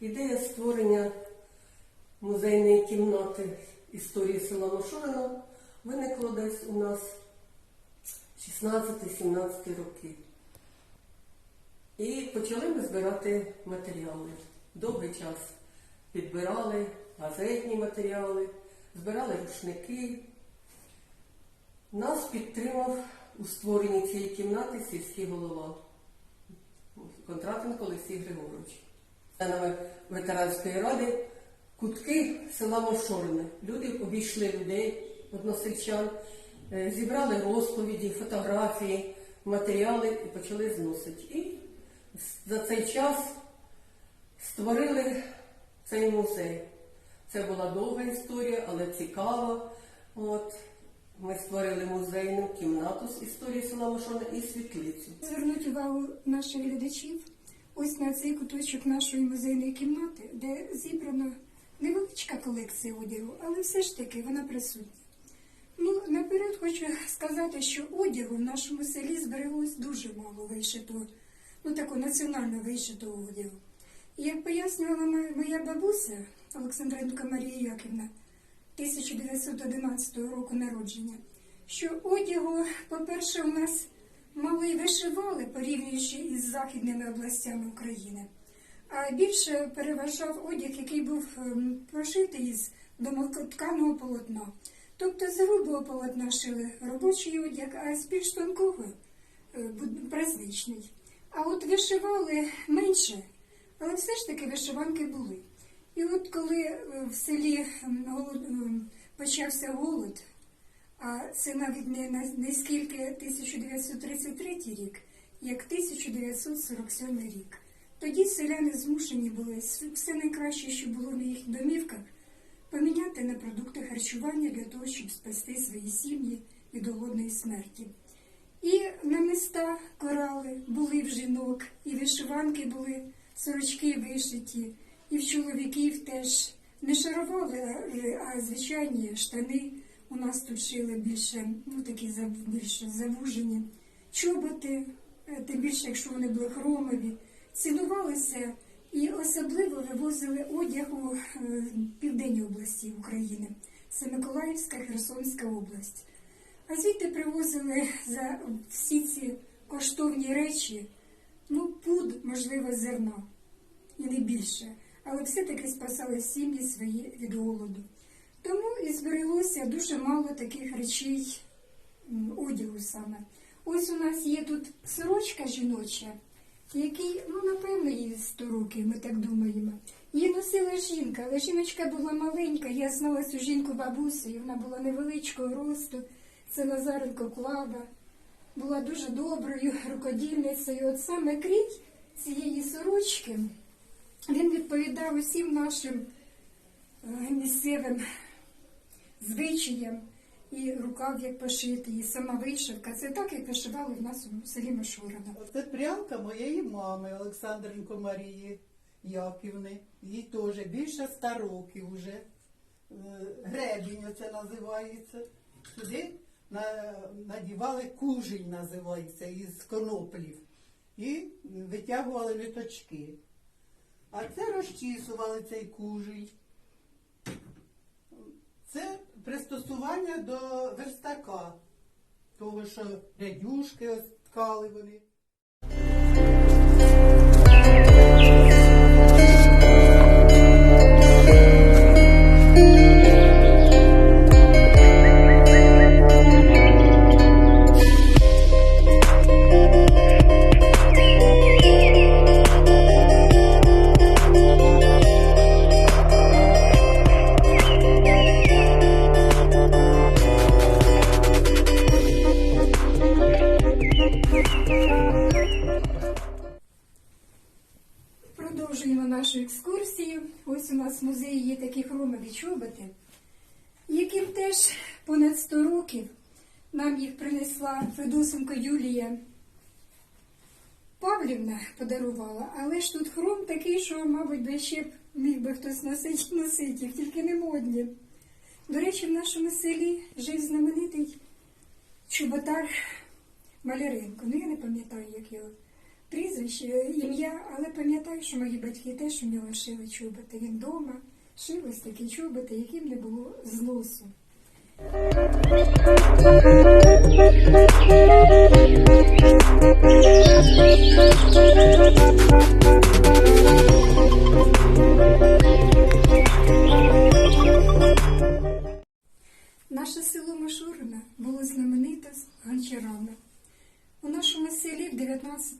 Ідея створення музейної кімнати історії села Машурина виникла десь у нас 16-17 роки. І почали ми збирати матеріали. Довгий час підбирали газетні матеріали, збирали рушники. Нас підтримав у створенні цієї кімнати сільський голова Контратенко Олексій Григорович. Членами ветеранської ради кутки села Мошорине. Люди обійшли людей, односельчан, е, зібрали розповіді, фотографії, матеріали і почали зносити. І за цей час створили цей музей. Це була довга історія, але цікава. От. Ми створили музейну кімнату з історії села Мошоне і світлицю. Звернуть увагу наших глядачів ось на цей куточок нашої музейної кімнати, де зібрана невеличка колекція одягу, але все ж таки вона присутня. Ну, наперед хочу сказати, що одягу в нашому селі збереглось дуже мало вишитого, ну такого національно вишитого одягу. І як пояснювала моя- моя бабуся Олександренко Марія Яківна, 1911 року народження, що одягу, по-перше, у нас вишивали, порівнюючи із західними областями України. А більше переважав одяг, який був ем, прошитий із домотканого полотна. Тобто з грубого полотна шили робочий одяг, а з більш тонкого е, праздничний. А от вишивали менше, але все ж таки вишиванки були. І от коли е, в селі ем, ем, почався голод, а це навіть не, не скільки 1933 рік, як 1947 рік. Тоді селяни змушені були все найкраще, що було в їх домівках, поміняти на продукти харчування для того, щоб спасти свої сім'ї від голодної смерті. І намиста корали були в жінок, і вишиванки були, сорочки вишиті, і в чоловіків теж не шарували, а- а звичайні штани. У нас тут шили більше, ну такі більше завужені. Чоботи, е, тим більше, якщо вони були хромові, цінувалися і особливо вивозили одяг у е, південній області України. Це Миколаївська, Херсонська область. А звідти привозили за всі ці коштовні речі, ну, пуд, можливо, зерна, і не більше. Але все-таки спасали сім'ї свої від голоду. І збереглося дуже мало таких речей одягу саме. Ось у нас є тут сорочка жіноча, який, ну, напевно, їй 100 років, ми так думаємо. Її носила жінка, але жіночка була маленька. Я знала цю жінку бабусю, і вона була невеличкого росту. Це Назаренко Клава. Була дуже доброю рукодільницею. От саме крій цієї сорочки він відповідав усім нашим е, місцевим звичаям. І рукав як пошитий, і сама вишивка. Це так, як вишивали в нас у селі Мишурина. Це прялка моєї мами Олександренко Марії Яківни. Їй теж більше ста років вже. Е, Гребінь це називається. Сюди надівали кужень, називається, із коноплів. І витягували ниточки. А це розчісували цей кужень. Це пристосування до верстака. Того, що рядюшки ось ткали вони. Нас в музеї є такі хромові чоботи, яким теж понад 100 років нам їх принесла Федосенко Юлія Павлівна подарувала, але ж тут хром такий, що, мабуть, би ще б міг би хтось носити, носити їх, тільки не модні. До речі, в нашому селі жив знаменитий чоботар Маляренко. Ну, я не пам'ятаю, як його прізвище, ім'я, але пам'ятаю, що мої батьки теж у нього шили чоботи. Він вдома шив ось такі чоботи, яким не було зносу. Наше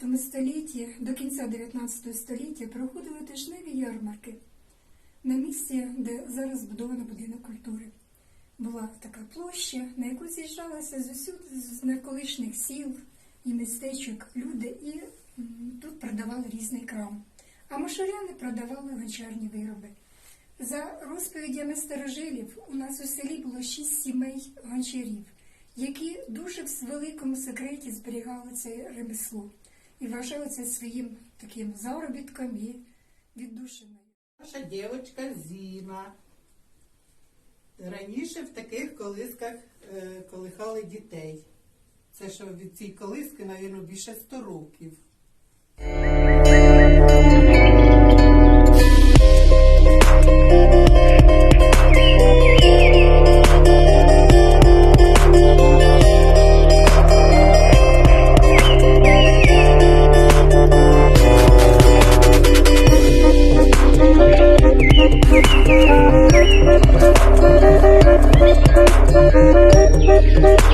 19 столітті, до кінця 19 століття, проходили тижневі ярмарки на місці, де зараз збудовано будинок культури. Була така площа, на яку з'їжджалися з усюди сіл і містечок люди, і тут продавали різний крам. А машуряни продавали гончарні вироби. За розповідями старожилів, у нас у селі було шість сімей гончарів, які дуже в великому секреті зберігали це ремесло і вважали це своїм таким заробітком і віддушиною. Наша дівчинка Зіна. Раніше в таких колисках е, колихали дітей. Це що від цієї колиски, мабуть, більше 100 років.